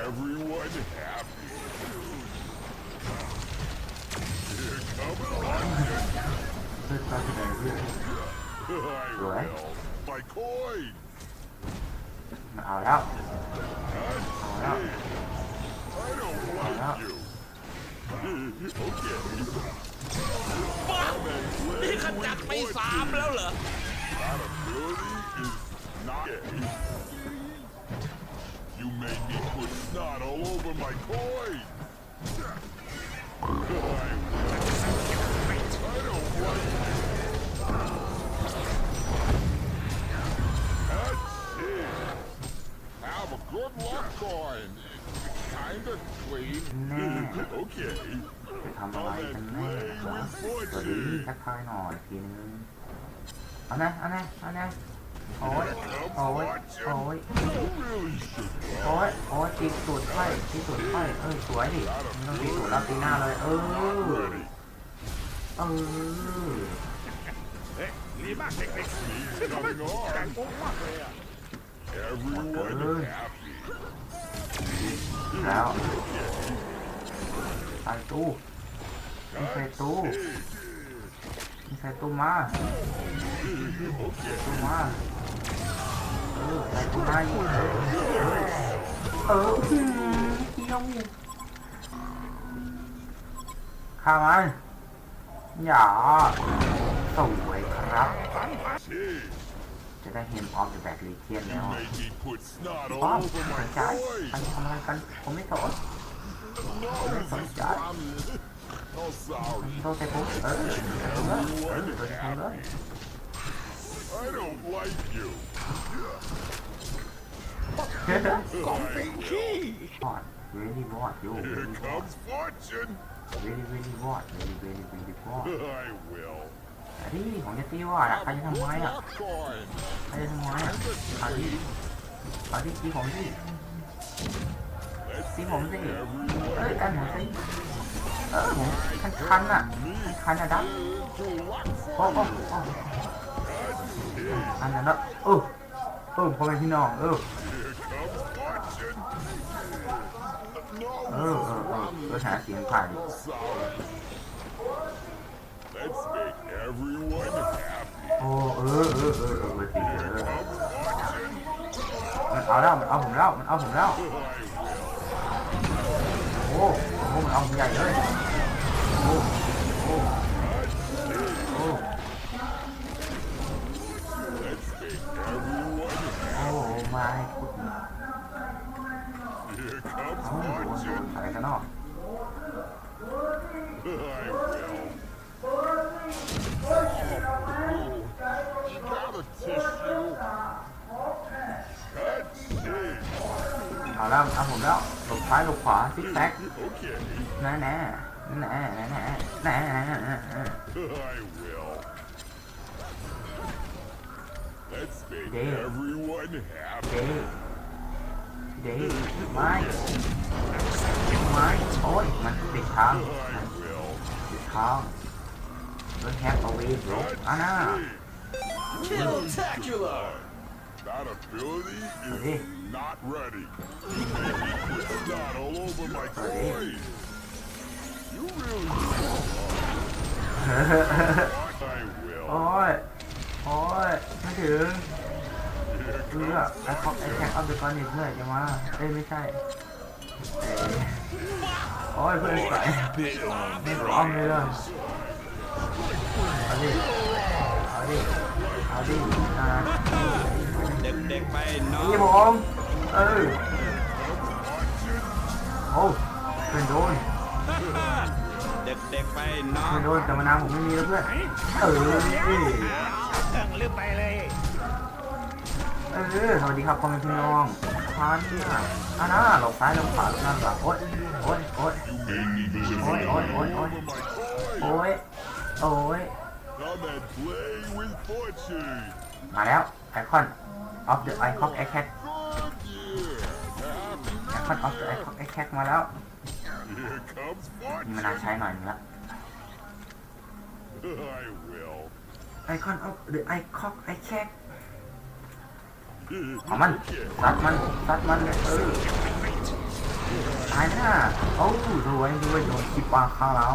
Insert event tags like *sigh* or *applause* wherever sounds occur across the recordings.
everyone happy. Here comes London. I will. My coin. Out. Out. I don't like out. you. okay. นี่ขจัดไปสามแล้วเหรอ Not a is not all over my coin. I, I don't like it. That's it. Have a good luck coin. Kinda clean. Nah. okay. จะทำอะไรกันแน่ครับสวัสดีทักทายหน่อยทีนึงเอานะเอานะเอานะ โอ้ยโอ้ยโอ้ยโอ้ยโอ้ยตีสูตรไข่ตีสูตรไข่เออสวยดิมันต้องตีสูตรรับตีหน้าเลยเออเออเฮ้ยดีมากเด็ก He's coming ๆแต่ on. งงมากเลยอะแล้วใส่ตู้มีใส่ตู้มีใส่ตู้มาตู้มา เออหืมข้ยวข้ามันอย่าสวยครับ จะได้เห็นออมจากแบตลิเทียนแล้วป้อมสนใจไปทำอะไรกัน ผมไม่สนผมไม่สนใจโทษไปปุ๊บเออเออเออเออ I don't like you. กองเป็นขี้วอด really what you Here really what comes fortune. really really what really really really what I will. อันนี้ผมจะตีวอดอะใครจะทำไม Good อะ luck coin. ใครจะทำไมอะเอาดิเอาดิตีผมสิ Let's ตีผมสิ everyone เอ้ยกันผมสิเออผมคันคันๆอะคันๆอะดับ to luck โอ้ for โอ้โอ้ คันอะดับเออเออพ่อแม่พี่น้อง เออ เออเออเออเออหาเสียงผ่าน Let's make everyone happy. โอ้เออเออเออเออเออตีเออมันเอาแล้วมันเอาผมแล้วมันเอาผมแล้ว โอ้โหมันเอาผมใหญ่เลยโอ้โอ้โอ้ มาให้พูด Here comes เอาโดนโด fortune. นอะไรกันเนาะ I will. You got a tissue. That's it. เอาแล้วเอาผมแล้วหลบซ้ายหลบขวาซิกแซก Okay. แน่แน่แน่แน่แน่แน่แน่ Let's make Damn. everyone happy. Damn. Damn. Why? Why? Oh, my, must be calm. I will. Be calm. Don't have to leave, bro. Ah, no. Spectacular. That ability is not ready. You made all over my coin. You really. *laughs* I will. Alright. โอ้ยไม่ถึง Here เพื่อไอคอกไอแท็กเอาไปก่อนดิเพื่อนจะมาเอ้ยไม่ใช่เอ้ยโอ้ยเพื่อนใส่ bit on ไม่พร้อมเลยเลยเอาดิเอาดิเอาดิอ่าเด็กๆไปน้องนี่ผมเออโอ้เพื่อนโดนเด็กๆไปน้องเพื่อนโดนแต่มานาวผมไม่มีแล้วเพื่อนเออ นี่เรื่องลืมไปเลย เออสวัสดีครับพ่อแม่พี่น้องพันน่ะอ่านะหลบซ้ายหลบขวาหลบหน้าหลังโอ๊ยโอ๊ยโอ๊ย You made me put Oi, snot oi, all oi, oi. over my coin. โอ๊ยโอ๊ย Come and play with fortune. มาแล้วไอคอน of the icon i cat Good year. Happy ไอคอน of the icon i cat มาแล้ว Here comes มีมานา fortune. ใช้หน่อยนึงละ I will. ไอคอน of the icon i cat ของมัน Okay. ซัดมันซัดมันเลยเออตายไหมน่ะโอ้รวยรวยโดนคิปปลาเข้าแล้ว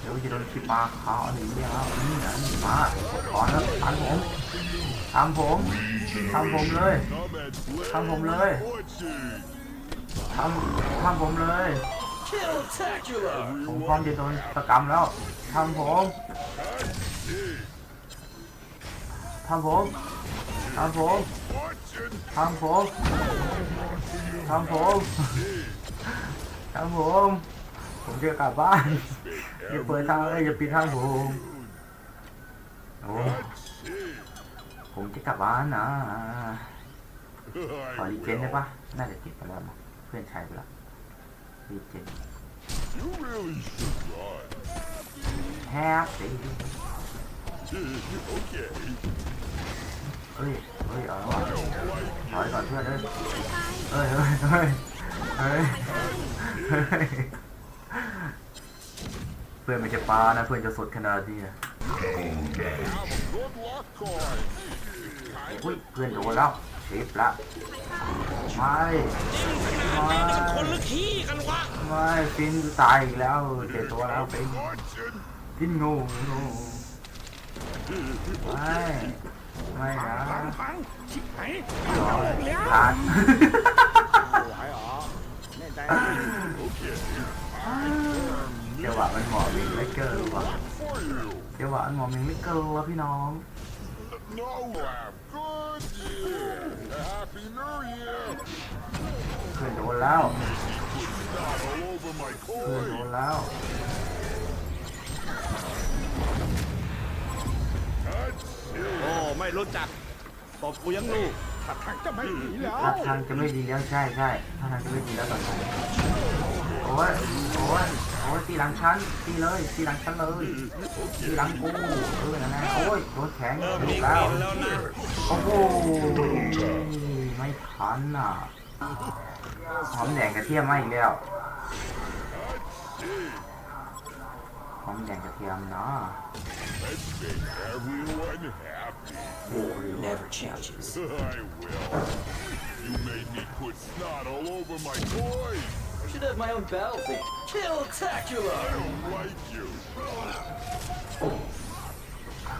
เดี๋ยวจะโดนคิปปลาเข้าหนีแล้วนี่นะนี่มาขอแล้วทำผมทำผมทำผมเลย Come and play Thằng Hùng with ơi. fortune. ทำทำผมเลยผมพร้อมจะโดนสกรรมแล้วทำผม ทำผมทำผมทำผมทำผมทำผม ผมจะกลับบ้านอย่าเปิดทางเลยอย่าปิดทางผมโอ้ผมจะกลับบ้านนะขอรีเจนได้ปะน่าจะเก็บไปแล้วนะเพื่อนใช้ไปแล้วรีเจนแฮปปี้ เอ้ยเอ้ยเอาแล้วว่ะ Don't like ถอยก่อนเพื่อนเอ้ยเอ้ยเอ้ยเอ้ยเอ้ยเพื่อนไม่ใช่ปลานะ เพื่อนจะสดขนาดนี้นะอุ้ยเพื่อนโดนแล้วเชฟละไม่ไม่คนละขี้กันวะไม่ฟินตายอีกแล้วเจ็บตัวแล้วฟินฟินงูงู ไม่ไม่นะฟังฟังชิบหายร้อยแล้วขาดไหวเจจังหวะมันเหมาะมิงไม่เกินวะ For you. จังหวะมันเหมาะมิงไม่เกินวะพี่น้อง No I'm good. year. Happy New Year. เพื่อนโดนแล้วเพื่อนโดนแล้ว โอ้ไม่รู้จักตบกูยังลูกถ้าทางจะไม่หนีแล้วถ้าทางจะไม่ดีแล้วใช่ใช่ถ้าทางจะไม่ดีแล้วตอนนี้โอ้ยโอ้ยโอ้ยตีหลังชั้นตีเลยตีหลังชั้นเลยตีหลังกูเออนั่นแหละโอ้ยโดนแข็งเริ่มถูมีกกแล้วลิ่นแล้วนะโอ้โหไม่ทันอะหอมแดงกระเทียมมาอีกแล้ว หอมแดงกระเทียมเนาะ Let's make everyone happy. War never changes. *laughs* I will. You made me put snot all over my coin. Should have my own battle thing. Kill-tacular! I don't like you.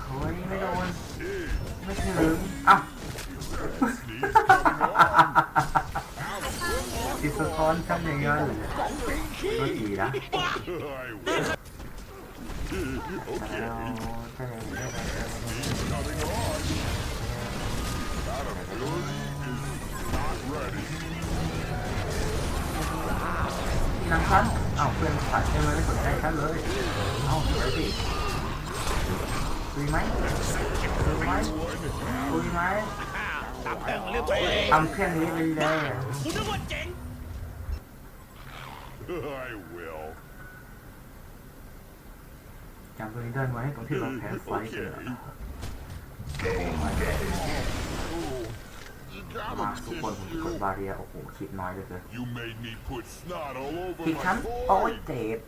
เฮ้ยไม่โดนไม่ถึงอ่ะ Sneeze coming on. ติดสะท้อนชั้นอย่างเงี้ยเลยก็ดีนะ *laughs* *laughs* นังชั้นเอ้าเพื่อนผ่านใช่ไหมไม่สนใจชั้นเลย เอาสวยสิคุยไหมคุยไหมคุยไหมตับเติงหรือไปเลยทำเครื่องนี้เลยเลยกูนึกว่าเจ๋ง I will. จำตัวนี้ได้ไหมตรงที่เราแพ้ไฟกัน You มา gotta ทุกคนผมจะกด tissue. บาเรียโอ้โหคิดน้อยเหลยเกิน You made me put snot all over ผิด my ชั้นโอ้ย coin. เจ็บ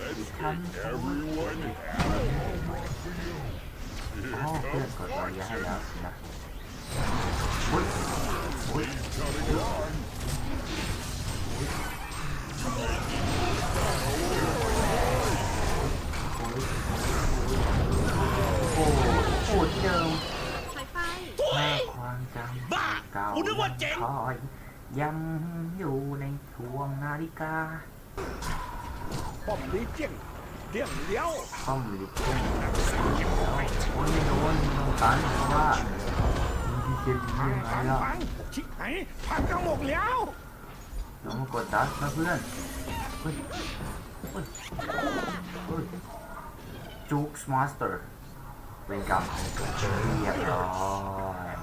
Let's Come make everyone happy. อ๋อเพื่อนกดบาเรียให้แล้วสินะอุ้ยอุ้ย Coming on. โอ้ โหโอ้ที่เดิมสายไฟแม่ความจำบ้าเก่ากูนึกว่าเจ๋งคอยยังอยู่ในช่วงนาฬิกาป้อมลีเจียงเดี่ยงเดียวต้อมลิเกนโอ้ยไม่โดนไม่ต้องตันเพราะว่ามีดีเจดียังไงฟังล่ะฟังชิบหายพังกระหมกแล้วลองมากดดันนะเพื่อนเฮ้ยเฮ้ยเฮ้ยจูกส์มาสเตอร์ เป็นกรรมเรียบร้อย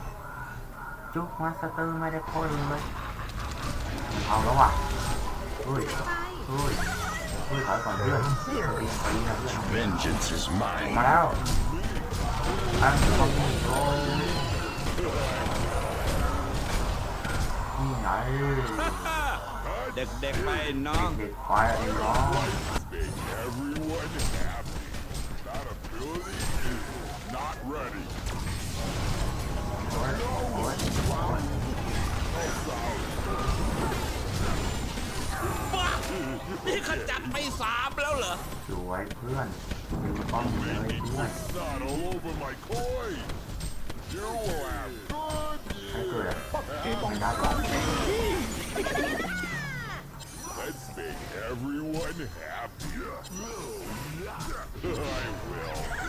จูกมาสเตอร์ไม่ได้พ้นเลยเอาแล้วว่ะเฮ้ยไฟเฮ้ยเฮ้ยถอก่อนเพื่อนตีตีนะเพื่อน Vengeance is mine. มาแล้วอันคอมโบนี่ไงเด็กๆไปน้องเด็กไฟไอ้ร้อง Not ready. Right. บ้านี่ขจัดไปสามแล้วเหรอ สวยเพื่อนเป็นป้องเลยเพื่อน Not all over my coin. You have good ถ้า news. เกิดเกมไม่ได้ก็ Let's make everyone happier. I will.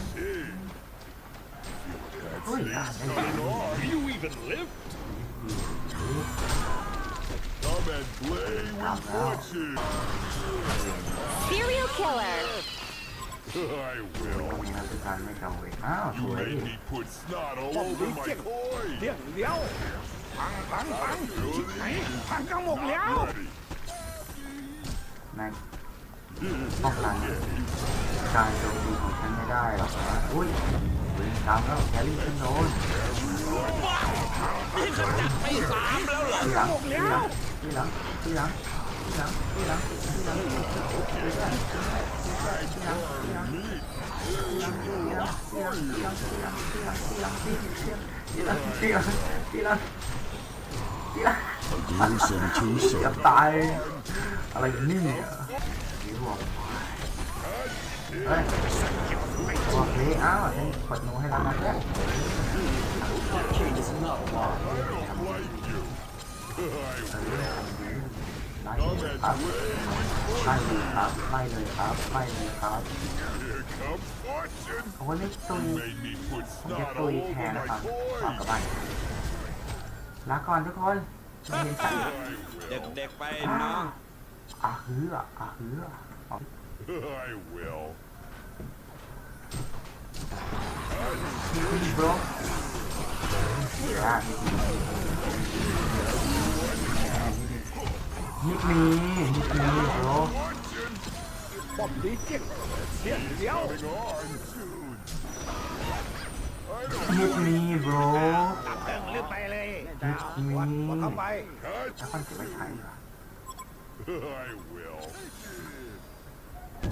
อุ้ยอะได้ You even live Come and play with fortune. Serial killer. I will. มีนักการไม่เก่าเว้ยอ้าวส You วย made me put snot all over my coin. เดี๋ยวเดี๋ยวพังพังพังไหนพังทั้งหมดแล้ว Ready. ในป้องกันการโจมตีของฉันไม่ได้หรอกนะอุ้ยวิ่ง ตามแล้วแครี่ขึ้นโดนนี่ขจัดไปสามแล้วเหรอที่หลังที่หลังที่หลังที่หลังที่หลังที่หลังที่หลังที่หลังที่หลังที่หลังที่หลังที่หลังที่หลัง Gruesome เกือบตายอะไรนี่เนี่ยยี่ห้อเฮ้ย โอเคอ้าวฉันกดนูให้แล้วนะเพื่อนไล่เลยครับไล่เลยครับไล่เลยครับไล่เลยครับโอ้ยนี่ตุย Made me put ผมจะตุยแทนนะครับกลับ coin. บ้านลาก่อนทุกคนเห็นเด็กๆไปน้องอาฮืออาฮือ will. I will. bro yeah ยุดนี้ยุดนี้โบรบอบดีเจ็บเดียวเดียวยุดนี้โบรตัดเติงลืมไปเลยยุดนี้วัดเข้าไปเอาคนที่ไปใช้เหรอ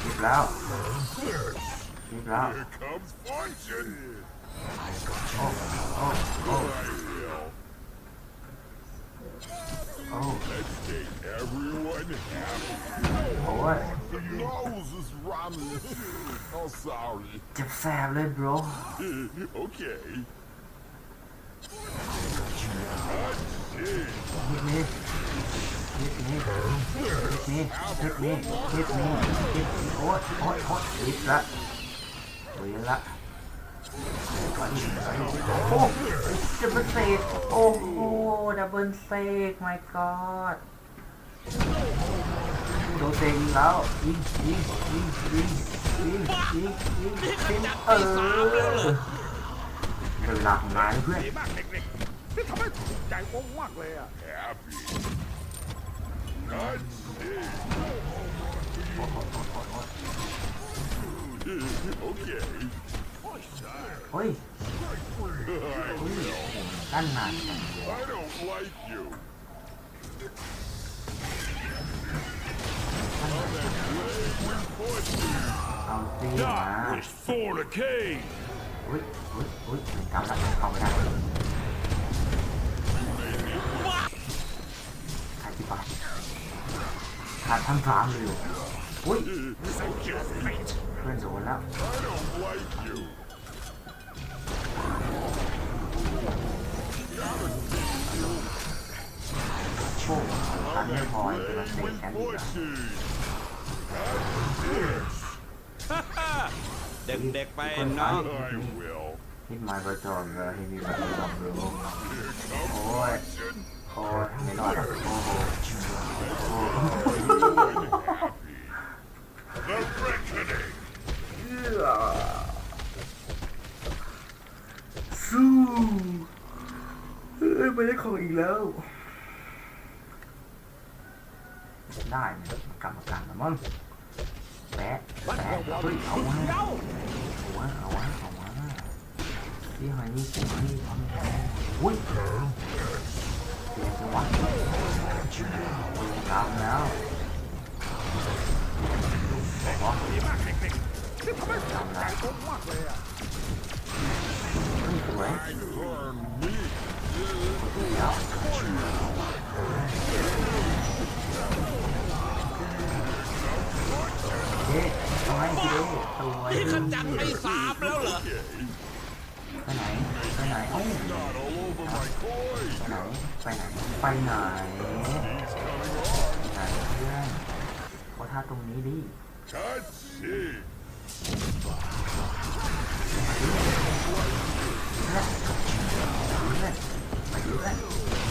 ชิปชิปแล้วชิปแล้ว Here comes fortune. โอ้โอ้โอ้ I will. โอ้ Let's make everyone happy. โอ้ย The nose is running. oh, sorry. เจ็บแสบเลย bro *laughs* okay. นิดนี้นิ ดนี้นิดนี้นิดนี้นิดนี้นิดโอ้ยโอ้ยโอ้ยนิดละเวียนละโอ้ดับเบิลเซกโอ้โหดับเบิลเซก my god โดนเซงแล้วยิงยิงยิงยิงยิงยิงยิงยิงเออเวลาของนายเพื่อนดีมากเด็กๆนี่ทำให้ถูกใจผมมากเลยอะ เฮ้ยตั้นนาตาอ้ยฟอุ้นับเข้ที่บ้น ขาดทั้งสามเลยอยู่อุ้ยเพื่อนโดนแล้ว I don't like you. โป้ตันไม่พอจะมาเตะ With กันอีกเหรอ fortune. เด็กๆไปน้อง I will. ฮิตไม้ประจอมเลยให้มีแบบรับรู้โอ้ยโอ้ย ไม่รอดหรอกโอ้โหโอ้โห The reckoning. สู้เอ้ยไม่ได้ของอีกแล้ว ได้เนี่ยกรรมการนะมั้งแปะแปะเฮ้ยเอาวะเอาวะเอาวะเอาวะที่หอยนี่ที่หอยนี่ทำไงอุ้ย รกรรมแล้วบอกว่าดีมากเด็กกรรมแล้วๆผมมากเลยอะสวย Burn me. แล้วเฮ้ยทำไมพี่เด้สวยนี่ขจัดไปสามแล้วเหรอไปไหน ไปไหนเอ้า Not all over my coin. ไปไหน ไปไหน ไปไหนาท่าตรงนี้ดิ Touch it. เอนเพื่อนมาดิเพื่อน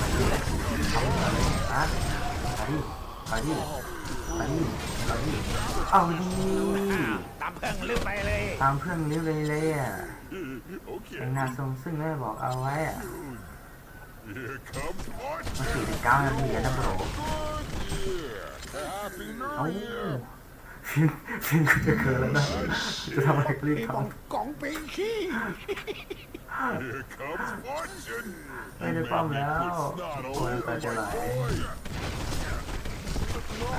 มาดิเพื่อนเอาเลยอะมาดิมาดิมาดิมาดิเอาดิตามเพิ่งลืมไปเลย ตามเพื่อนเร็วเลยเลยอะ Okay. ไอ้นาทรงซึ่งได้บอกเอาไว้อะมาสี่สิบเก้านาทีแล้วนะโบร Good year. Happy เอา New Year. ฟินฟินกูจะเกินแล้วนะ จะทำอะไรก็รีบทำกองเปีขี้ไม่ได้ป้อมแล้วโอ้ยไปจะไหล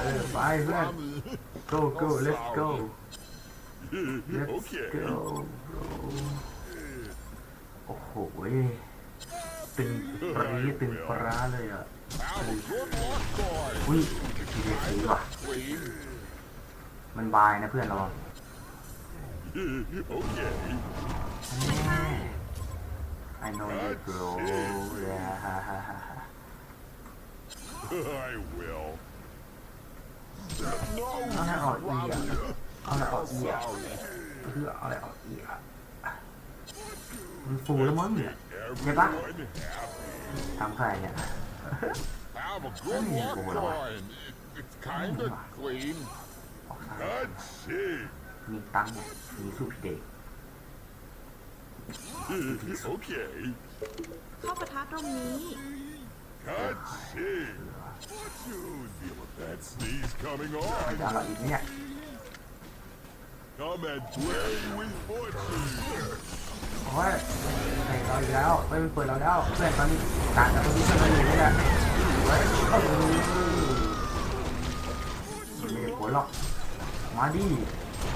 เออไปเพื่อน go go let's go let's go โอ้โหตึงปรีตึงปราเลยอะอุ้ย ทีเด็ดสีว่ะ Queen. มันบายนะเพื่อนระวัง Okay. แน่ I know you bro yeah I will. เอาอะไรออกอีอะเอาอะไรออกอีอะเพื่อเอาอะไรออกอีอะมันฟูแล้วมั้งเนี่ย Everyone happy. ทำใครเนี่ย Have a good Hey, luck, boy. coin. It's kind of clean. ออกซ้าย Touch it. มีตังค์เนี่ยมีสู้พี่เด็ก Okay. เข้าปะทะตรงนี้ Touch it. What you feel of that sneeze coming จะ on? เอาอีกเนี่ย Come and play with fortune. โอ้ยเปิดเราอีกแล้วเฮ้ยมันเปิดเราแล้วเพื่อนตอนนี้ต่างจากตรงนี้เพื่อนเราอยู่นี่แหละเฮ้ยเอ้ยไม่ได้ผล หรอก มาดิ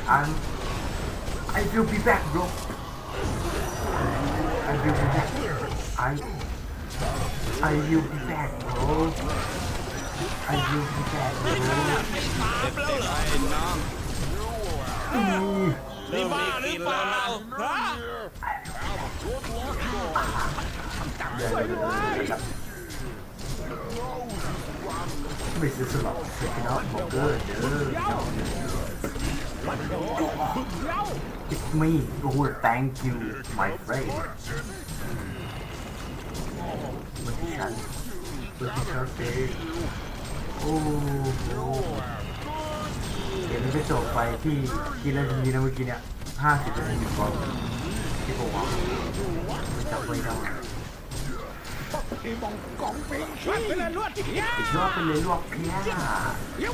อัน I will be back bro I will be back I I will be back bro I will be back bro เด็กๆไปน้องอืมนี่บ้าหรือเปล่าฮะ Good luck, boy. เดี๋ยวเดี๋ยวเดี๋ยวเดี๋ยว ไม่ซื้อสลับเสร็จแล้วบอกเกอร์เด้อ It's me oh thank you my friend มันที่ฉันมันที่ฉันเองโอ้โหเกมนี้จะจบไปที่กี่นาทีนะเมื่อกี้เนี่ยห้าสิบนาทีก่อนที่ผมว่ามันจะไปได้ วัดไปเลยลวดเพี้ยสุดยอดไปเลยลวกเพี้ยเดี๋ยว